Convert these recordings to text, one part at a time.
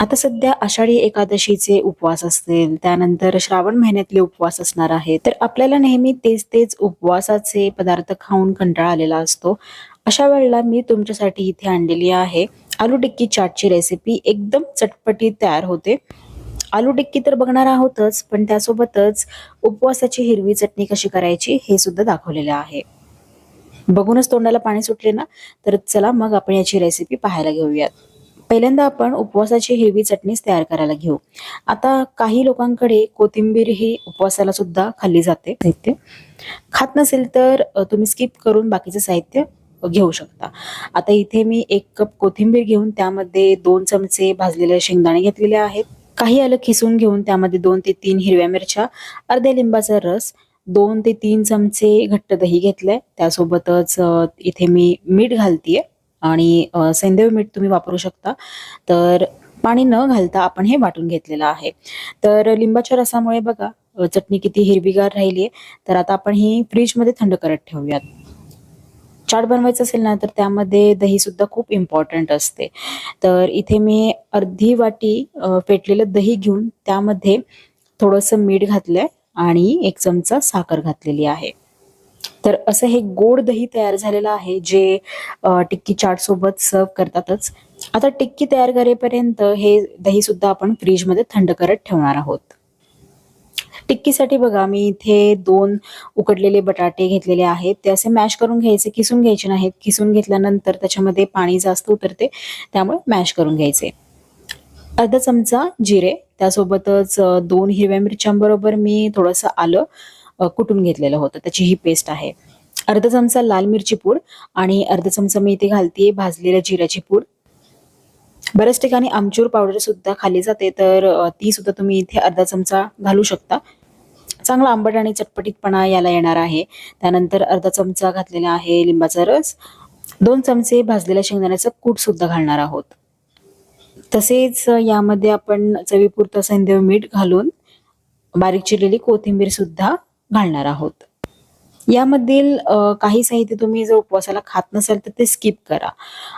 आता सध्या आषाढी एकादशीचे उपवास असतील त्यानंतर श्रावण महिन्यातले उपवास असणार आहे. तर आपल्याला नेहमी तेच तेच उपवासाचे पदार्थ खाऊन कंटाळा आलेला असतो. अशा वेळेला मी तुमच्यासाठी इथे आणलेली आहे आलू टिक्की चाटची रेसिपी एकदम चटपटीत तयार होते. आलू टिक्की तर बघणार आहोतच पण त्यासोबतच उपवासाची हिरवी चटणी कशी करायची हे सुद्धा दाखवलेलं आहे. बघूनच तोंडाला पाणी सुटले ना? तर चला मग आपण याची रेसिपी पाहायला घेऊयात. पहिल्यांदा आपण उपवासाची हिरवी चटणीच तयार करायला घेऊ. आता काही लोकांकडे कोथिंबीर ही उपवासाला सुद्धा खाल्ली जाते. साहित्य. खात नसेल तर तुम्ही स्किप करून बाकीचं साहित्य घेऊ शकता. आता इथे मी एक कप कोथिंबीर घेऊन त्यामध्ये दोन चमचे भाजलेले शेंगदाणे घेतलेले आहेत. काही आलं खिसून घेऊन त्यामध्ये दोन ते तीन हिरव्या मिरच्या अर्ध्या लिंबाचा रस दोन ते तीन चमचे घट्ट दही घेतलंय. त्यासोबतच इथे मी मीठ घालतीये. आणि सेंदेव मीठ तुम्ही वापरू शकता. तर पाणी न घालता आपण हे वाटून घेतलेलं आहे. तर लिंबाच्या रसामुळे बघा चटणी किती हिरवीगार राहिली आहे. तर आता आपण ही फ्रीजमध्ये थंड करत ठेवूयात. चाट बनवायचं असेल ना तर त्यामध्ये दही सुद्धा खूप इम्पॉर्टंट असते. तर इथे मी अर्धी वाटी फेटलेलं दही घेऊन त्यामध्ये थोडंसं मीठ घातलंय आणि एक चमचा साखर घातलेली आहे. तर असं हे गोड दही तयार झालेलं आहे जे टिक्की चाट सोबत सर्व करतातच. आता टिक्की तयार करेपर्यंत हे दही सुद्धा आपण फ्रीजमध्ये थंड करत ठेवणार आहोत. टिक्कीसाठी बघा मी इथे दोन उकडलेले बटाटे घेतलेले आहेत. ते असे मॅश करून घ्यायचे किसून घ्यायचे नाहीत. किसून घेतल्यानंतर त्याच्यामध्ये पाणी जास्त उतरते त्यामुळे मॅश करून घ्यायचे. अर्धा चमचा जिरे त्यासोबतच दोन हिरव्या मिरच्यांबरोबर मी थोडंसं आलं. कुटून घेतलेलं होतं. त्याची ही पेस्ट आहे. अर्धा चमचा लाल मिरची पूड आणि अर्धा चमचा मी इथे घालतीये भाजलेल्या जिऱ्याची पूड. बऱ्याच ठिकाणी आमचूर पावडर सुद्धा खाली जाते तर ती सुद्धा तुम्ही इथे अर्धा चमचा घालू शकता. चांगला आंबट आणि चटपटीतपणा याला येणार आहे. त्यानंतर अर्धा चमचा घातलेला आहे लिंबाचा रस. दोन चमचे भाजलेल्या शेंगदाण्याचं कूट सुद्धा घालणार आहोत. तसेच यामध्ये आपण चवीपुरतं सैंधव मीठ घालून बारीक चिरलेली कोथिंबीर सुद्धा घालणार आहोत. यामधील काही साहित्य तुम्ही जर उपवासाला खात नसाल तर ते स्किप करा.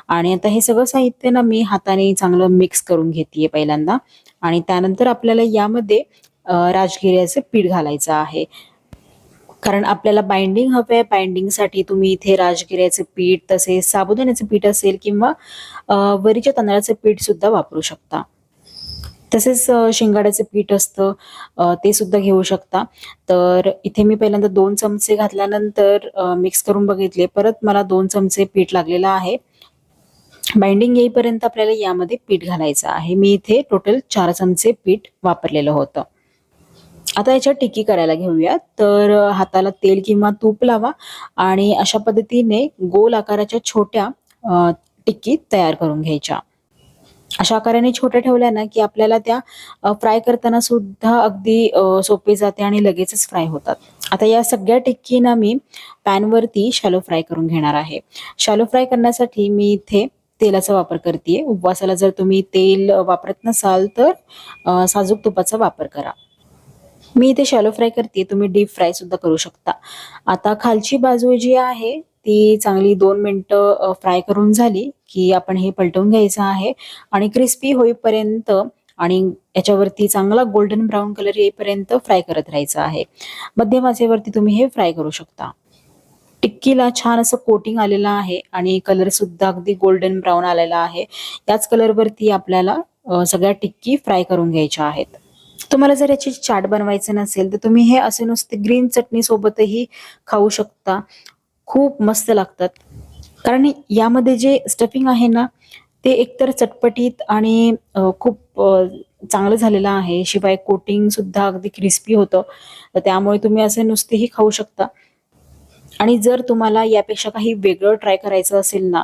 आणि आता हे सगळं साहित्य ना मी हाताने चांगलं मिक्स करून घेते पहिल्यांदा. आणि त्यानंतर आपल्याला यामध्ये राजगिऱ्याचं पीठ घालायचं आहे. कारण आपल्याला बाइंडिंग हवे आहे बाइंडिंगसाठी तुम्ही इथे राजगिऱ्याचं पीठ तसेच साबुदाण्याचं पीठ असेल किंवा वरीच्या तांदळाचं पीठ सुद्धा वापरू शकता. तसेच शेंगाड्याचं पीठ असतं ते सुद्धा घेऊ शकता. तर इथे मी पहिल्यांदा दोन चमचे घातल्यानंतर मिक्स करून बघितले. परत मला दोन चमचे पीठ लागलेलं आहे. बाइंडिंग येईपर्यंत आपल्याला यामध्ये पीठ घालायचं आहे. मी इथे टोटल चार चमचे पीठ वापरलेलं होतं. आता याच्यात टिक्की करायला घेऊया. तर हाताला तेल किंवा तूप लावा आणि अशा पद्धतीने गोल आकाराच्या छोट्या टिक्की तयार करून घ्यायच्या. अशा आकाराने छोट्या ठेवल्या ना की आपल्याला त्या फ्राय करताना सुद्धा अगदी सोपे जाते आणि लगेचच फ्राय होतात. आता या सगळ्या टिक्कीना मी पॅनवरती शॅलो फ्राय करून घेणार आहे. शॅलो फ्राय करण्यासाठी मी इथे तेलाचा वापर करते उपवासाला जर तुम्ही तेल वापरत नसाल तर साजूक तुपाचा वापर करा. मी इथे शॅलो फ्राय करते तुम्ही डीप फ्राय सुद्धा करू शकता. आता खालची बाजू जी आहे ती चांगली दोन मिनटं फ्राय करून झाली की आपण हे पलटवून घ्यायचं आहे. आणि क्रिस्पी होईपर्यंत आणि याच्यावरती चांगला गोल्डन ब्राऊन कलर येईपर्यंत फ्राय करत राहायचं आहे. मध्यम आचेवरती तुम्ही हे फ्राय करू शकता. टिक्कीला छान असं कोटिंग आलेलं आहे आणि कलर सुद्धा अगदी गोल्डन ब्राऊन आलेला आहे. याच कलरवरती आपल्याला सगळ्या टिक्की फ्राय करून घ्यायच्या आहेत. तुम्हाला जर याची चाट बनवायचं नसेल तर तुम्ही हे असे नुसते ग्रीन चटणी सोबतही खाऊ शकता. खूप मस्त लागतात. कारण यामध्ये जे स्टफिंग आहे ना ते एकतर चटपटीत आणि खूप चांगलं झालेलं आहे. शिवाय कोटिंग सुद्धा अगदी क्रिस्पी होतं. तर त्यामुळे तुम्ही असे नुसतेही खाऊ शकता. आणि जर तुम्हाला यापेक्षा काही वेगळं ट्राय करायचं असेल ना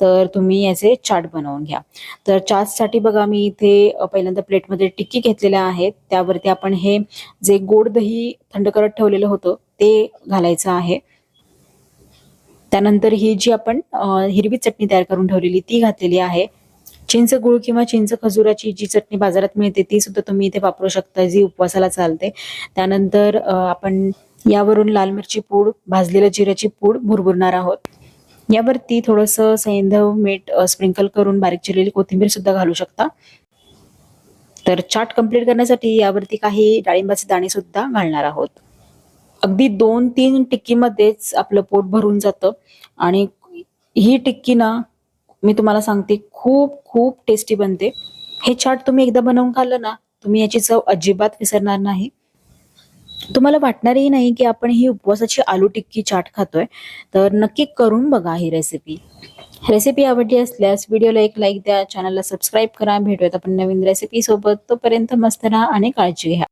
तर तुम्ही याचे चाट बनवून घ्या. तर चाटसाठी बघा मी इथे पहिल्यांदा प्लेटमध्ये टिक्की घेतलेल्या आहेत. त्यावरती आपण हे जे गोड दही थंड करत ठेवलेलं होतं ते घालायचं आहे. त्यानंतर ही जी आपण हिरवी चटणी तयार करून ठेवलेली ती घातलेली आहे. चिंच गुळ किंवा चिंच खजुराची जी चटणी बाजारात मिळते ती सुद्धा तुम्ही इथे वापरू शकता जी उपवासाला चालते. त्यानंतर आपण यावरून लाल मिरची पूड भाजलेल्या जिऱ्याची पूड भुरभुरणार आहोत. यावरती थोडंसं सैंधव मीठ स्प्रिंकल करून बारीक चिरलेली कोथिंबीर सुद्धा घालू शकता. तर चाट कंप्लीट करण्यासाठी यावरती काही डाळिंबाचे दाणे सुद्धा घालणार आहोत. अगदी दोन तीन टिक्कीमध्येच आपलं पोट भरून जातं. आणि ही टिक्की ना मी तुम्हाला सांगते खूप खूप टेस्टी बनते. हे चाट तुम्ही एकदा बनवून खाल्लं ना तुम्ही याची चव अजिबात विसरणार नाही. तुम्हाला वाटणारही नाही की आपण ही उपवासाची आलू टिक्की चाट खातोय. तर नक्की करून बघा ही रेसिपी रेसिपी आवडली असल्यास व्हिडिओला एक लाईक द्या चॅनलला सबस्क्राईब करा. भेटूयात आपण नवीन रेसिपी सोबत. तोपर्यंत मस्त राहा आणि काळजी घ्या.